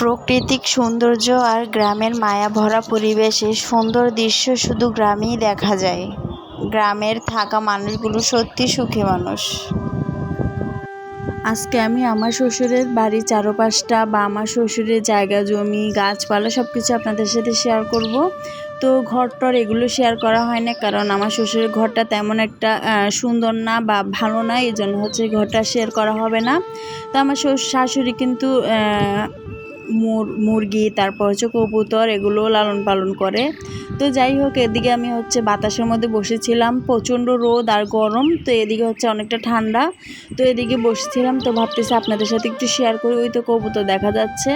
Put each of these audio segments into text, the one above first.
প্রাকৃতিক সৌন্দর্য আর গ্রামের মায়া ভরা পরিবেশে সুন্দর দৃশ্য শুধু গ্রামেই দেখা যায়। গ্রামের থাকা মানুষগুলো সত্যি সুখী মানুষ। আজকে আমি আমার শ্বশুরের বাড়ির চারপাশটা বা আমার শ্বশুরের জায়গা, জমি, গাছপালা সব কিছু আপনাদের সাথে শেয়ার করব। তো ঘরটর এগুলো শেয়ার করা হয় না, কারণ আমার শ্বশুরের ঘরটা তেমন একটা সুন্দর না বা ভালো না এই জন্য হচ্ছে ঘরটা শেয়ার করা হবে না। তো আমার শাশুড়ি কিন্তু মুরগি, তারপর হচ্ছে কবুতর, এগুলো লালন পালন করে। তো যাই হোক, এদিকে আমি হচ্ছে বাতাসের মধ্যে বসেছিলাম। প্রচণ্ড রোদ আর গরম, তো এদিকে হচ্ছে অনেকটা ঠান্ডা। তো এদিকে বসেছিলাম, তো ভাবতেছি আপনাদের সাথে একটু শেয়ার করি। ওই তো কবুতর দেখা যাচ্ছে।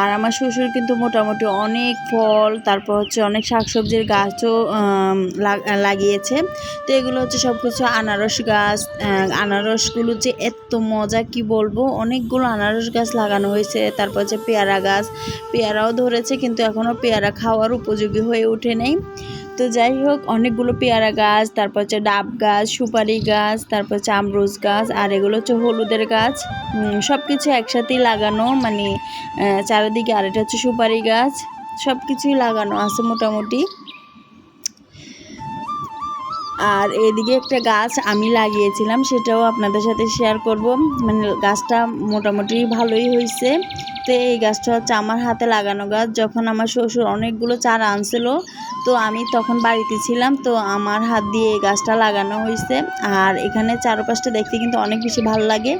আর আমার শ্বশুর কিন্তু মোটামুটি অনেক ফল, তারপর হচ্ছে অনেক শাকসবজির গাছও লাগিয়েছে। তো এগুলো হচ্ছে সব কিছু আনারস গাছ আনারসগুলো যে এত মজা, কি বলব? অনেকগুলো আনারস গাছ লাগানো হয়েছে। তারপর হচ্ছে গাছ। পেয়ারাও ধরেছে, কিন্তু এখনও পেয়ারা খাওয়ার উপযোগী হয়ে ওঠে নেই। তো যাই হোক, অনেকগুলো পেয়ারা গাছ, তারপর হচ্ছে ডাব গাছ, সুপারি গাছ, তারপর হচ্ছে আমরুজ গাছ, আর এগুলো হচ্ছে হলুদের গাছ। সব কিছু একসাথেই লাগানো মানে চারিদিকে আর এটা হচ্ছে সুপারি গাছ। সব কিছুই লাগানো আছে মোটামুটি। আর এদিকে একটা গাছ আমি লাগিয়েছিলাম, সেটাও আপনাদের সাথে শেয়ার করব। মানে গাছটা মোটামুটি ভালোই হয়েছে। তো এই গাছটা হচ্ছে আমার হাতে লাগানো গাছ। যখন আমার শ্বশুর অনেকগুলো চারা আনছিল, তো আমি তখন বাড়িতে ছিলাম, তো আমার হাত দিয়ে এই গাছটা লাগানো হয়েছে। আর এখানে চারপাশটা দেখতে কিন্তু অনেক বেশি ভালো লাগে।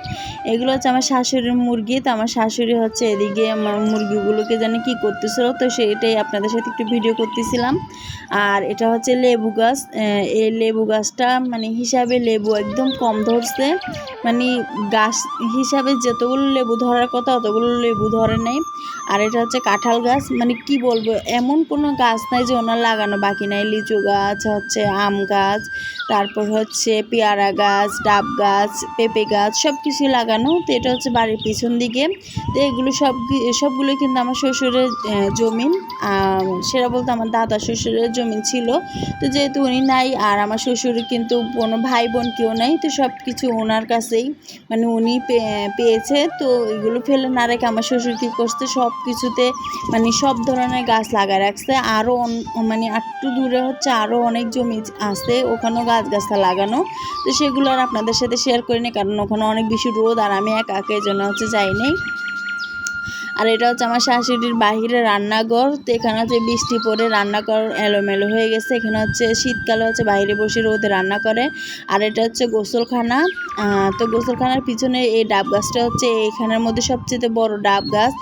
এগুলো হচ্ছে আমার শাশুড়ির মুরগি, তো আমার শাশুড়ি হচ্ছে এদিকে আমার মুরগিগুলোকে জানি কি করতেছিল, তো সেটাই আপনাদের সাথে একটু ভিডিও করতেছিলাম। আর এটা হচ্ছে লেবু গাছ এই লেবু গাছটা মানে হিসাবে লেবু একদম কম ধরছে। মানে গাছ হিসাবে যতগুলো লেবু ধরার কথা, অতগুলো লেবু ধরে নাই। আর এটা হচ্ছে কাঁঠাল গাছ। মানে কি বলব, এমন কোনো গাছ নাই যে ওনার লাগানো বাকি নাই। লিচু গাছ, হচ্ছে আম গাছ, তারপর হচ্ছে পেয়ারা গাছ, ডাব গাছ, পেঁপে গাছ সব কিছু লাগানো। তো এটা হচ্ছে বাড়ির পিছন দিকে। তো এগুলো সব সবগুলো কিন্তু আমার শ্বশুরের জমিন সেটা বলতে আমার দাদা শ্বশুরের জমিন ছিল। তো যেহেতু উনি নাই আর আমার শ্বশুরের কিন্তু কোনো ভাই বোন কেউ নাই, তো সব কিছু ওনার কাছেই। মানে উনি পেয়েছে। তো এগুলো ফেলে না রেখে আমার শ্বশুর কী করছে সব কিছুতে মানে সব ধরনের গাছ লাগায় রাখছে। আরও মানে একটু দূরে হচ্ছে আরও অনেক জমি আছে, ওখানেও গাছ গাছটা লাগানো। তো সেগুলো আর আপনাদের সাথে শেয়ার করিনি, কারণ ওখানে অনেক বেশি রোদ আর আমি একা একা জন্য হচ্ছে যাইনি। আর এটা হচ্ছে আমার শাশুড়ির বাহিরে রান্নাঘর। তো এখানে হচ্ছে বৃষ্টি পড়ে রান্নাঘর এলোমেলো হয়ে গেছে। এখানে হচ্ছে শীতকালে হচ্ছে বাইরে বসে রোদে রান্না করে। আর এটা হচ্ছে গোসলখানা। তো গোসলখানার পিছনে এই ডাব গাছটা হচ্ছে এখানের মধ্যে সবচেয়ে বড় ডাব গাছ।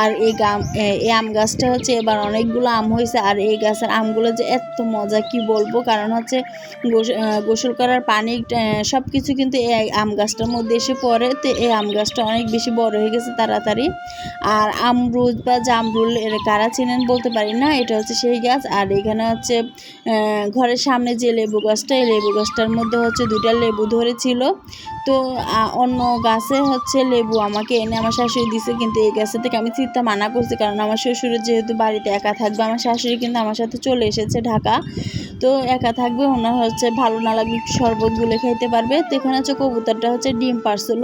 আর এই গাম এই আম গাছটা হচ্ছে এবার অনেকগুলো আম হয়েছে। আর এই গাছের আমগুলো যে এত মজা, কি বলব? কারণ হচ্ছে গোসল করার পানি সব কিছু কিন্তু এই আম গাছটার মধ্যে এসে পড়ে। তো এই আম গাছটা অনেক বেশি বড় হয়ে গেছে তাড়াতাড়ি। আর আমরুদ বা জামরুল এর কারা চেনেন বলতে পারি না, এটা হচ্ছে সেই গাছ। আর এখানে হচ্ছে ঘরের সামনে যে লেবু গাছটা, এই লেবু গাছটার মধ্যে হচ্ছে দুইটা লেবু ধরেছিল। তো অন্য গাছে হচ্ছে লেবু আমাকে এনে আমার শাশুড়ি দিছে, কিন্তু এই গাছে থেকে আমি চিন্তা মানা করছি, কারণ আমার শ্বশুরের যেহেতু বাড়িতে একা থাকবে, আমার শাশুড়ি কিন্তু আমার সাথে চলে এসেছে ঢাকা। তো একা থাকবে, ওনার হচ্ছে ভালো না একটু শরবত গুলে খাইতে পারবে। তো এখানে হচ্ছে কবুতরটা হচ্ছে ডিম পারছিল।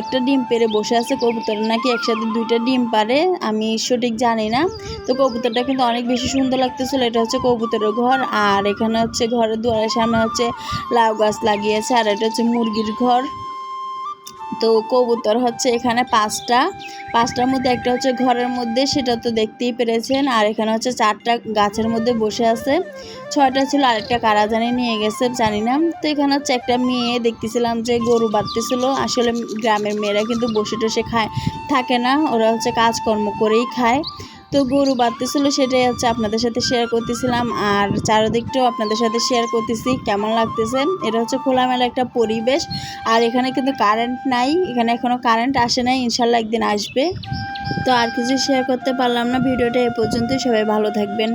একটা ডিম পেরে বসে আছে কবুতর নাকি একসাথে দুইটা ডিম পারে, আমি সঠিক জানি না। তো কবুতরটা কিন্তু অনেক বেশি সুন্দর লাগতেছিল। এটা হচ্ছে কবুতরের ঘর আর এখানে হচ্ছে ঘরের দুয়ারের সামনে হচ্ছে লাউ গাছ লাগিয়েছে আর এটা হচ্ছে মুরগির ঘর। তো কবুতর হচ্ছে এখানে পাঁচটা। পাঁচটার মধ্যে একটা হচ্ছে ঘরের মধ্যে, সেটা তো দেখতেই পেরেছেন। আর এখানে হচ্ছে চারটা গাছের মধ্যে বসে আছে। ছয়টা ছিল, আরেকটা কারা জানি নিয়ে গেছে, জানি না। তো এখানে হচ্ছে একটা মেয়ে দেখতেছিলাম যে গরু বাঁধতেছিল। আসলে গ্রামের মেয়েরা কিন্তু বসে টসে খায়, থাকে না। ওরা হচ্ছে কাজকর্ম করেই খায়। তো গরু বাঁধতেছিল সেটাই হচ্ছে আপনাদের সাথে শেয়ার করতেছিলাম। আর চারদিকটাও আপনাদের সাথে শেয়ার করতেছি, কেমন লাগতেছে? এটা হচ্ছে খোলামেলা একটা পরিবেশ। আর এখানে কিন্তু কারেন্ট নাই, এখানে এখনও কারেন্ট আসে নাই, ইনশাল্লাহ একদিন আসবে। তো আর কিছু শেয়ার করতে পারলাম না, ভিডিওটা এ পর্যন্তই, সবাই ভালো থাকবেন।